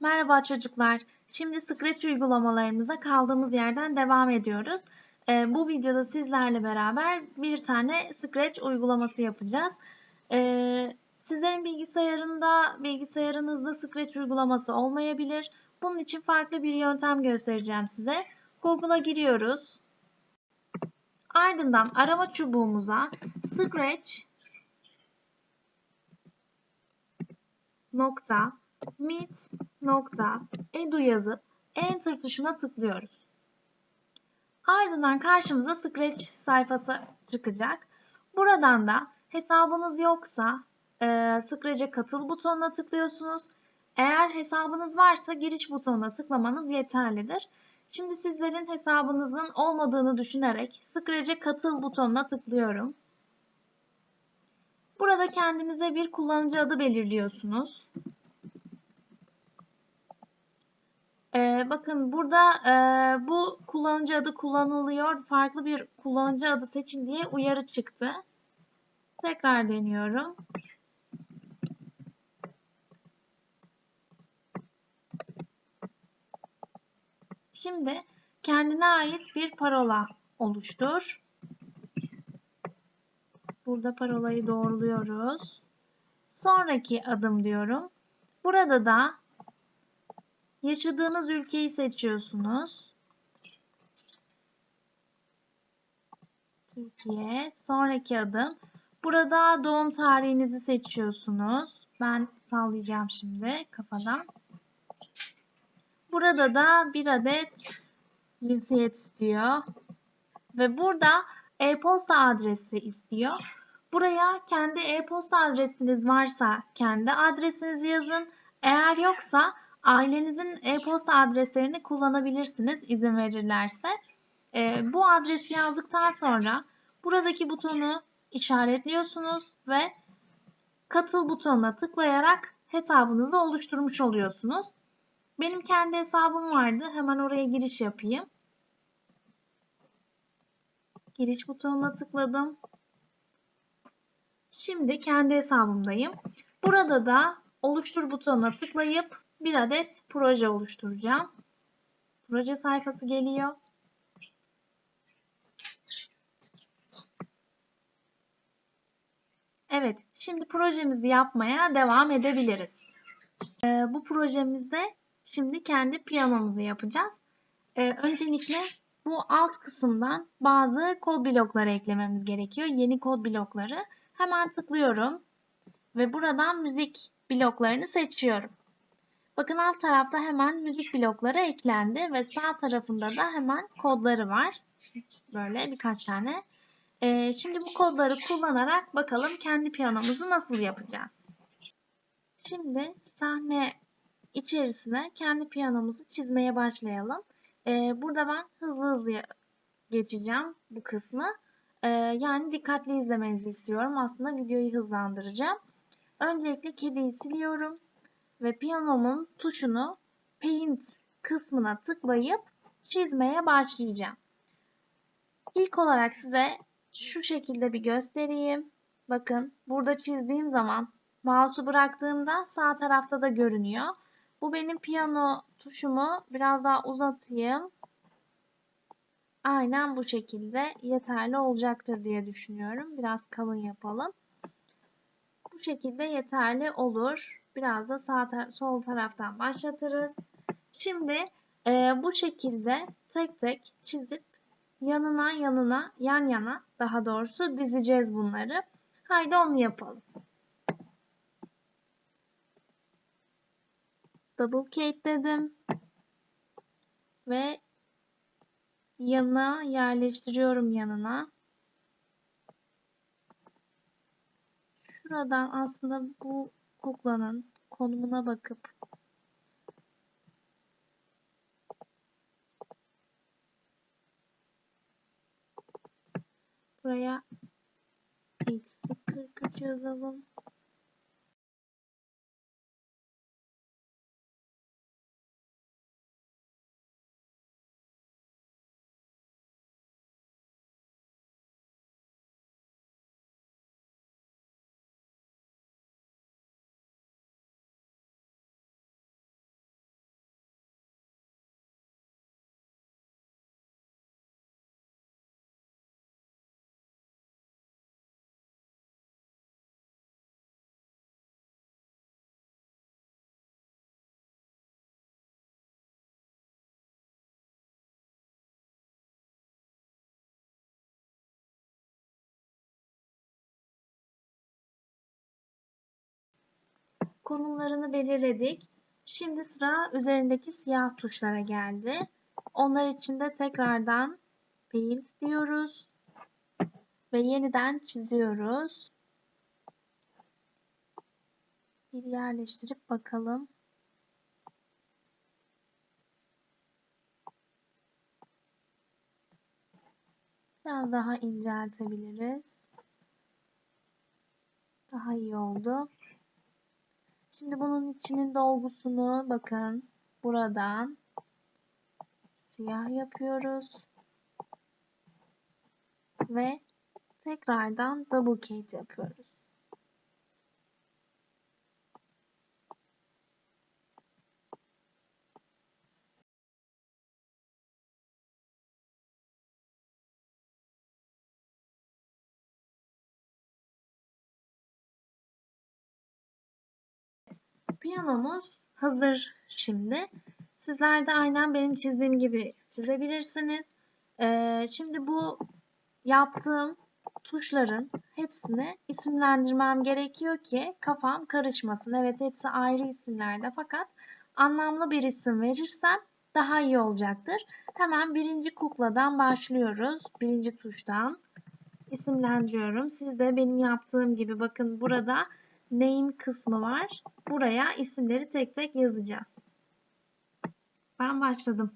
Merhaba çocuklar. Şimdi Scratch uygulamalarımıza kaldığımız yerden devam ediyoruz. Ee, bu videoda sizlerle beraber bir tane Scratch uygulaması yapacağız. Ee, sizlerin bilgisayarında, bilgisayarınızda Scratch uygulaması olmayabilir. Bunun için farklı bir yöntem göstereceğim size. Google'a giriyoruz. Ardından arama çubuğumuza Scratch nokta meet.edu yazıp Enter tuşuna tıklıyoruz. Ardından karşımıza Scratch sayfası çıkacak. Buradan da hesabınız yoksa e, Scratch'e katıl butonuna tıklıyorsunuz. Eğer hesabınız varsa giriş butonuna tıklamanız yeterlidir. Şimdi sizlerin hesabınızın olmadığını düşünerek Scratch'e katıl butonuna tıklıyorum. Burada kendinize bir kullanıcı adı belirliyorsunuz. Ee, bakın burada e, bu kullanıcı adı kullanılıyor. Farklı bir kullanıcı adı seçin diye uyarı çıktı. Tekrar deniyorum. Şimdi kendine ait bir parola oluştur. Burada parolayı doğruluyoruz. Sonraki adım diyorum. Burada da yaşadığınız ülkeyi seçiyorsunuz. Türkiye. Sonraki adım. Burada doğum tarihinizi seçiyorsunuz. Ben sallayacağım şimdi kafadan. Burada da bir adet cinsiyet istiyor. Ve burada e-posta adresi istiyor. Buraya kendi e-posta adresiniz varsa kendi adresinizi yazın. Eğer yoksa ailenizin e-posta adreslerini kullanabilirsiniz izin verirlerse. E, bu adresi yazdıktan sonra buradaki butonu işaretliyorsunuz ve katıl butonuna tıklayarak hesabınızı oluşturmuş oluyorsunuz. Benim kendi hesabım vardı. Hemen oraya giriş yapayım. Giriş butonuna tıkladım. Şimdi kendi hesabımdayım. Burada da oluştur butonuna tıklayıp bir adet proje oluşturacağım. Proje sayfası geliyor. Evet, şimdi projemizi yapmaya devam edebiliriz. Ee, bu projemizde şimdi kendi piyanomuzu yapacağız. Ee, öncelikle bu alt kısımdan bazı kod blokları eklememiz gerekiyor. Yeni kod blokları. Hemen tıklıyorum ve buradan müzik bloklarını seçiyorum. Bakın alt tarafta hemen müzik blokları eklendi ve sağ tarafında da hemen kodları var. Böyle birkaç tane. Ee, şimdi bu kodları kullanarak bakalım kendi piyanomuzu nasıl yapacağız. Şimdi sahne içerisine kendi piyanomuzu çizmeye başlayalım. Ee, burada ben hızlı hızlı geçeceğim bu kısmı. Ee, yani dikkatli izlemenizi istiyorum. Aslında videoyu hızlandıracağım. Öncelikle kediyi siliyorum ve piyanomun tuşunu Paint kısmına tıklayıp çizmeye başlayacağım. İlk olarak size şu şekilde bir göstereyim. Bakın burada çizdiğim zaman mouse'u bıraktığımda sağ tarafta da görünüyor. Bu benim piyano tuşumu biraz daha uzatayım. Aynen bu şekilde yeterli olacaktır diye düşünüyorum. Biraz kalın yapalım. Bu şekilde yeterli olur. Biraz da sağ tar sol taraftan başlatırız. Şimdi e, bu şekilde tek tek çizip yanına yanına yan yana daha doğrusu dizeceğiz bunları. Haydi onu yapalım. Double kate dedim. Ve yanına yerleştiriyorum yanına. Şuradan aslında bu kuklanın konumuna bakıp buraya eksi 43 yazalım. Konumlarını belirledik. Şimdi sıra üzerindeki siyah tuşlara geldi. Onlar için de tekrardan Paint diyoruz ve yeniden çiziyoruz. Bir yerleştirip bakalım. Biraz daha inceltebiliriz. Daha iyi oldu. Şimdi bunun içinin dolgusunu bakın buradan siyah yapıyoruz. Ve tekrardan duplicate yapıyoruz. Piyanomuz hazır şimdi. Sizler de aynen benim çizdiğim gibi çizebilirsiniz. Ee, şimdi bu yaptığım tuşların hepsini isimlendirmem gerekiyor ki kafam karışmasın. Evet hepsi ayrı isimlerde fakat anlamlı bir isim verirsem daha iyi olacaktır. Hemen birinci kukladan başlıyoruz. Birinci tuştan isimlendiriyorum. Siz de benim yaptığım gibi bakın burada name kısmı var. Buraya isimleri tek tek yazacağız. Ben başladım.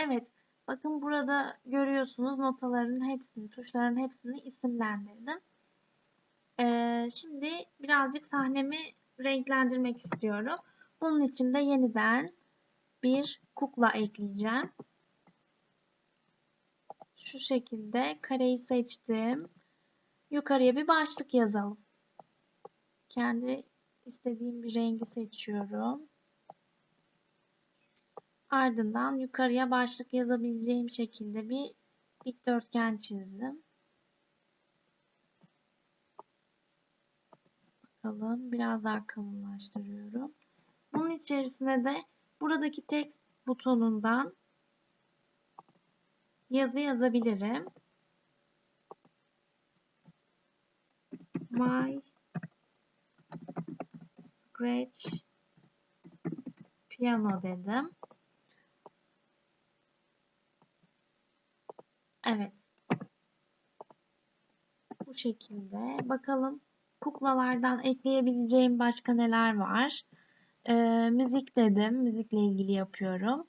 Evet, bakın burada görüyorsunuz notaların hepsini, tuşların hepsini isimlendirdim. Ee, şimdi birazcık sahnemi renklendirmek istiyorum. Bunun için de yeniden bir kukla ekleyeceğim. Şu şekilde kareyi seçtim. Yukarıya bir başlık yazalım. Kendi istediğim bir rengi seçiyorum. Ardından yukarıya başlık yazabileceğim şekilde bir dikdörtgen çizdim. Bakalım biraz daha kalınlaştırıyorum. Bunun içerisine de buradaki text butonundan yazı yazabilirim. My Scratch Piano dedim. Evet. Bu şekilde. Bakalım kuklalardan ekleyebileceğim başka neler var. Ee, müzik dedim. Müzikle ilgili yapıyorum.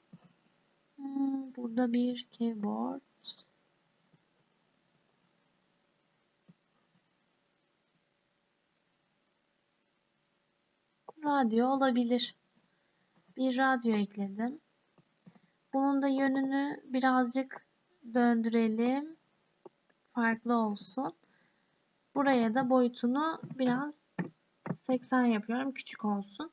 Hmm, burada bir keyboard. Radyo olabilir. Bir radyo ekledim. Bunun da yönünü birazcık döndürelim. Farklı olsun. Buraya da boyutunu biraz 80 yapıyorum. Küçük olsun.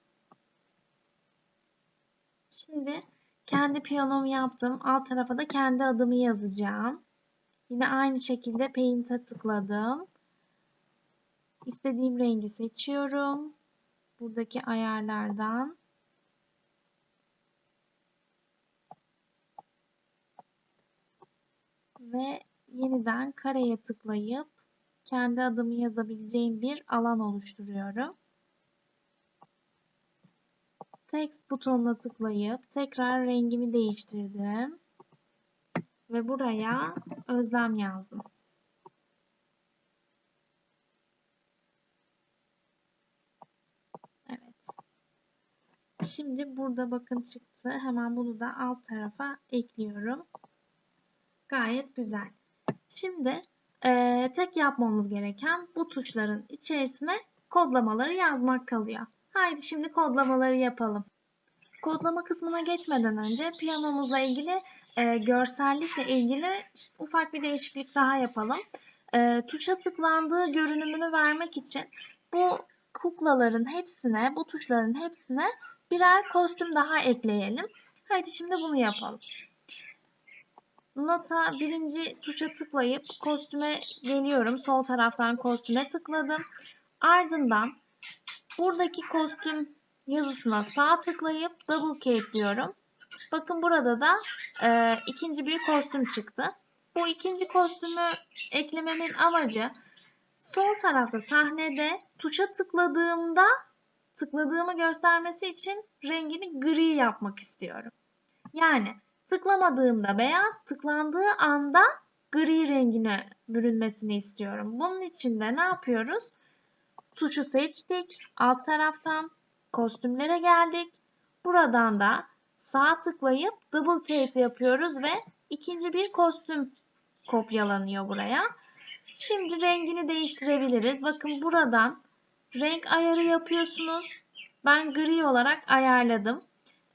Şimdi kendi piyanomu yaptım. Alt tarafa da kendi adımı yazacağım. Yine aynı şekilde Paint'e tıkladım. İstediğim rengi seçiyorum. Buradaki ayarlardan ve yeniden kareye tıklayıp kendi adımı yazabileceğim bir alan oluşturuyorum. Text butonuna tıklayıp tekrar rengimi değiştirdim. Ve buraya özlem yazdım. Evet. Şimdi burada bakın çıktı. Hemen bunu da alt tarafa ekliyorum. Gayet güzel. Şimdi e, tek yapmamız gereken bu tuşların içerisine kodlamaları yazmak kalıyor. Haydi şimdi kodlamaları yapalım. kodlama kısmına geçmeden önce piyanomuzla ilgili e, görsellikle ilgili ufak bir değişiklik daha yapalım. E, tuşa tıklandığı görünümünü vermek için bu kuklaların hepsine, bu tuşların hepsine birer kostüm daha ekleyelim. Hadi şimdi bunu yapalım. Nota birinci tuşa tıklayıp kostüme geliyorum. Sol taraftan kostüme tıkladım. Ardından buradaki kostüm yazısına sağ tıklayıp double click diyorum. Bakın burada da e, ikinci bir kostüm çıktı. Bu ikinci kostümü eklememin amacı sol tarafta sahnede tuşa tıkladığımda tıkladığımı göstermesi için rengini gri yapmak istiyorum. Yani tıklamadığımda beyaz, tıklandığı anda gri rengine bürünmesini istiyorum. Bunun için de ne yapıyoruz? Tuşu seçtik. Alt taraftan kostümlere geldik. Buradan da sağ tıklayıp double click yapıyoruz ve ikinci bir kostüm kopyalanıyor buraya. Şimdi rengini değiştirebiliriz. Bakın buradan renk ayarı yapıyorsunuz. Ben gri olarak ayarladım.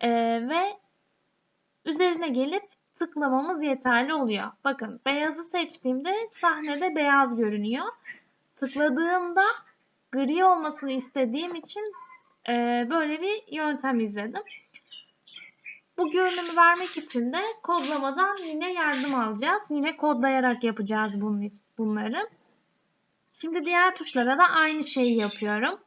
Ee, ve üzerine gelip tıklamamız yeterli oluyor. Bakın beyazı seçtiğimde sahnede beyaz görünüyor. Tıkladığımda gri olmasını istediğim için e, böyle bir yöntem izledim. Bu görünümü vermek için de kodlamadan yine yardım alacağız. Yine kodlayarak yapacağız bunları. Şimdi diğer tuşlara da aynı şeyi yapıyorum.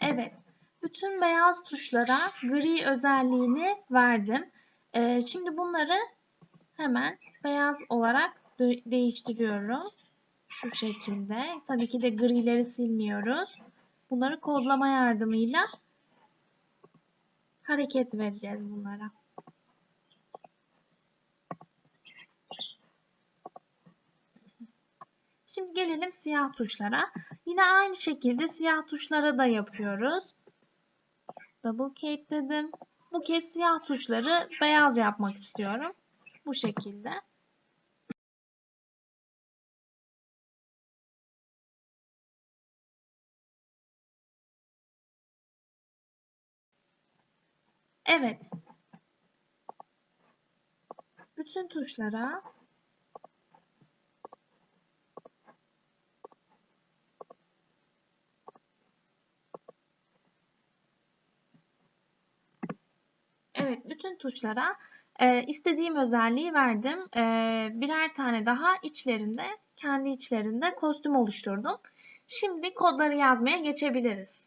Evet, bütün beyaz tuşlara gri özelliğini verdim. Ee, şimdi bunları hemen beyaz olarak de değiştiriyorum. Şu şekilde. Tabii ki de grileri silmiyoruz. Bunları kodlama yardımıyla hareket vereceğiz bunlara. Şimdi gelelim siyah tuşlara. Yine aynı şekilde siyah tuşlara da yapıyoruz. Double click dedim. Bu kez siyah tuşları beyaz yapmak istiyorum. Bu şekilde. Evet. Bütün tuşlara Evet, bütün tuşlara e, istediğim özelliği verdim. E, birer tane daha içlerinde, kendi içlerinde kostüm oluşturdum. Şimdi kodları yazmaya geçebiliriz.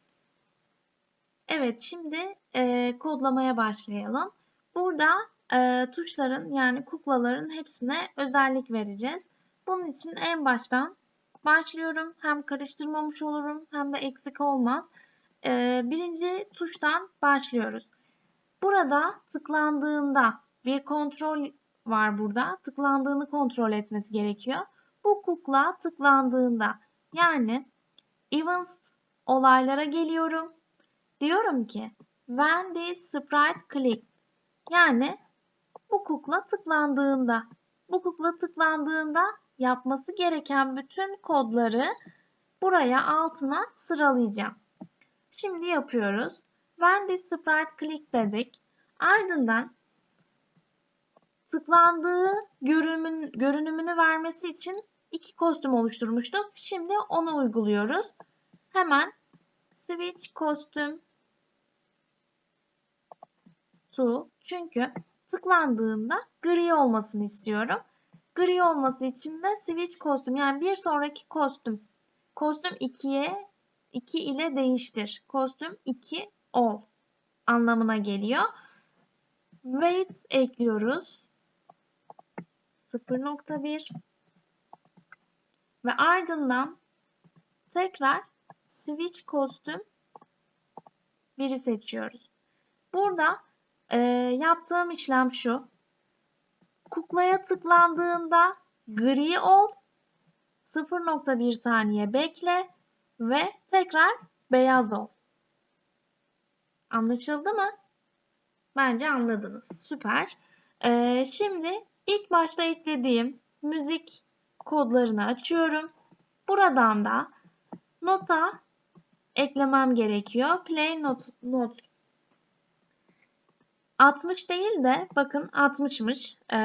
Evet, şimdi e, kodlamaya başlayalım. Burada e, tuşların yani kuklaların hepsine özellik vereceğiz. Bunun için en baştan başlıyorum. Hem karıştırmamış olurum hem de eksik olmaz. E, birinci tuştan başlıyoruz. Burada tıklandığında bir kontrol var burada. Tıklandığını kontrol etmesi gerekiyor. Bu kukla tıklandığında yani events olaylara geliyorum. Diyorum ki when this sprite click yani bu kukla tıklandığında bu kukla tıklandığında yapması gereken bütün kodları buraya altına sıralayacağım. Şimdi yapıyoruz. When sprite click dedik. Ardından tıklandığı görünümün, görünümünü vermesi için iki kostüm oluşturmuştuk. Şimdi onu uyguluyoruz. Hemen switch kostüm to çünkü tıklandığında gri olmasını istiyorum. Gri olması için de switch kostüm yani bir sonraki kostüm kostüm 2'ye 2 ile değiştir. Kostüm 2 ol anlamına geliyor. Weight ekliyoruz. 0.1 ve ardından tekrar switch kostüm 1'i seçiyoruz. Burada e, yaptığım işlem şu. Kuklaya tıklandığında gri ol, 0.1 saniye bekle ve tekrar beyaz ol. Anlaşıldı mı? Bence anladınız. Süper. Ee, şimdi ilk başta eklediğim müzik kodlarını açıyorum. Buradan da nota eklemem gerekiyor. Play not, not 60 değil de bakın 60'mış. Ee,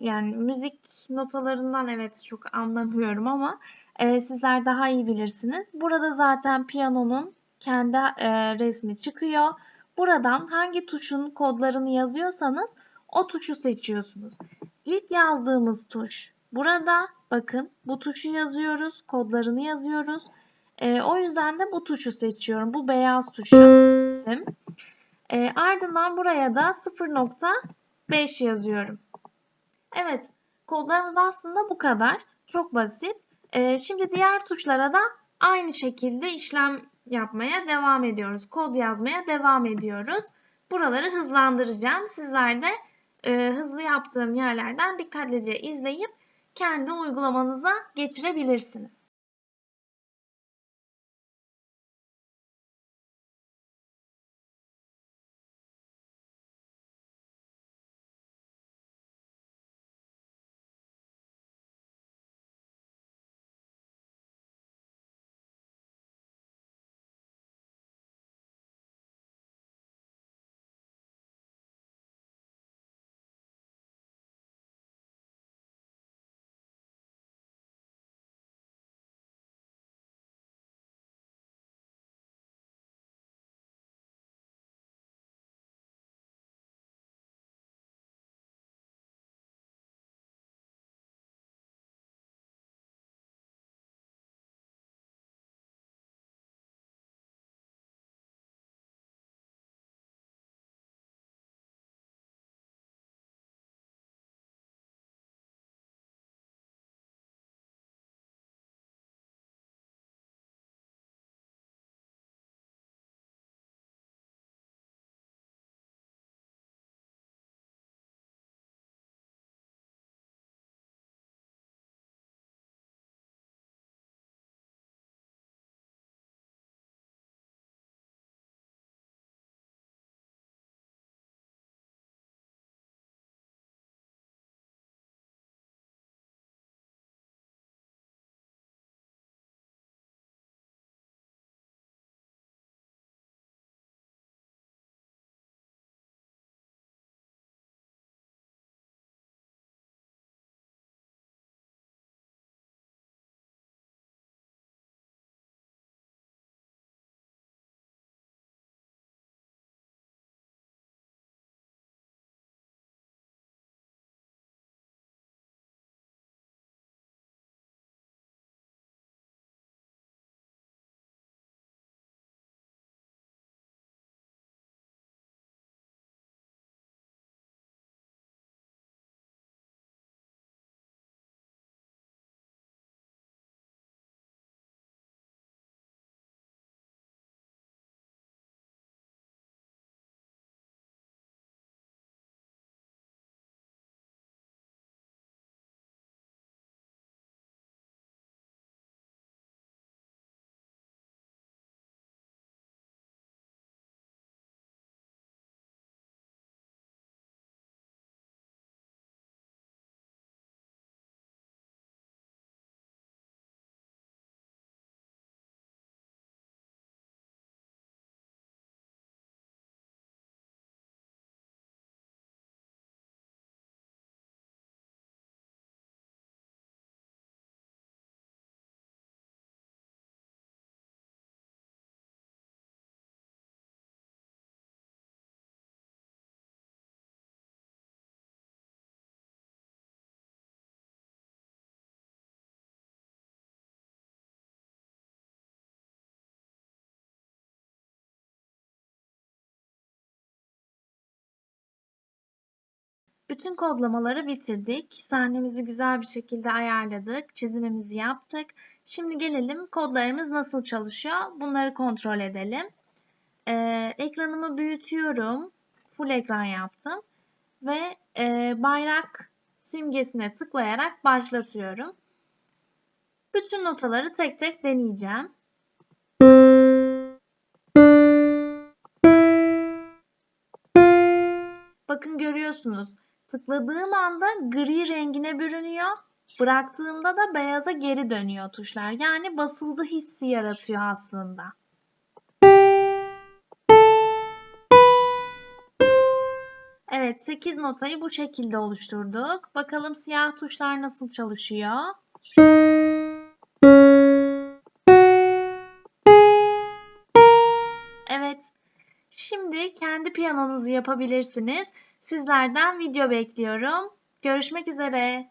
yani müzik notalarından evet çok anlamıyorum ama e, sizler daha iyi bilirsiniz. Burada zaten piyanonun kendi e, resmi çıkıyor. Buradan hangi tuşun kodlarını yazıyorsanız o tuşu seçiyorsunuz. İlk yazdığımız tuş burada. Bakın bu tuşu yazıyoruz, kodlarını yazıyoruz. E, o yüzden de bu tuşu seçiyorum. Bu beyaz tuşu. E, ardından buraya da 0.5 yazıyorum. Evet, kodlarımız aslında bu kadar. Çok basit. E, şimdi diğer tuşlara da aynı şekilde işlem yapmaya devam ediyoruz. Kod yazmaya devam ediyoruz. Buraları hızlandıracağım. Sizler de e, hızlı yaptığım yerlerden dikkatlice izleyip kendi uygulamanıza geçirebilirsiniz. Bütün kodlamaları bitirdik. Sahnemizi güzel bir şekilde ayarladık. Çizimimizi yaptık. Şimdi gelelim kodlarımız nasıl çalışıyor. Bunları kontrol edelim. Ee, ekranımı büyütüyorum. Full ekran yaptım. Ve e, bayrak simgesine tıklayarak başlatıyorum. Bütün notaları tek tek deneyeceğim. bakın görüyorsunuz. Tıkladığım anda gri rengine bürünüyor. Bıraktığımda da beyaza geri dönüyor tuşlar. Yani basıldı hissi yaratıyor aslında. Evet 8 notayı bu şekilde oluşturduk. Bakalım siyah tuşlar nasıl çalışıyor. Evet. Şimdi kendi piyanonuzu yapabilirsiniz. Sizlerden video bekliyorum. Görüşmek üzere.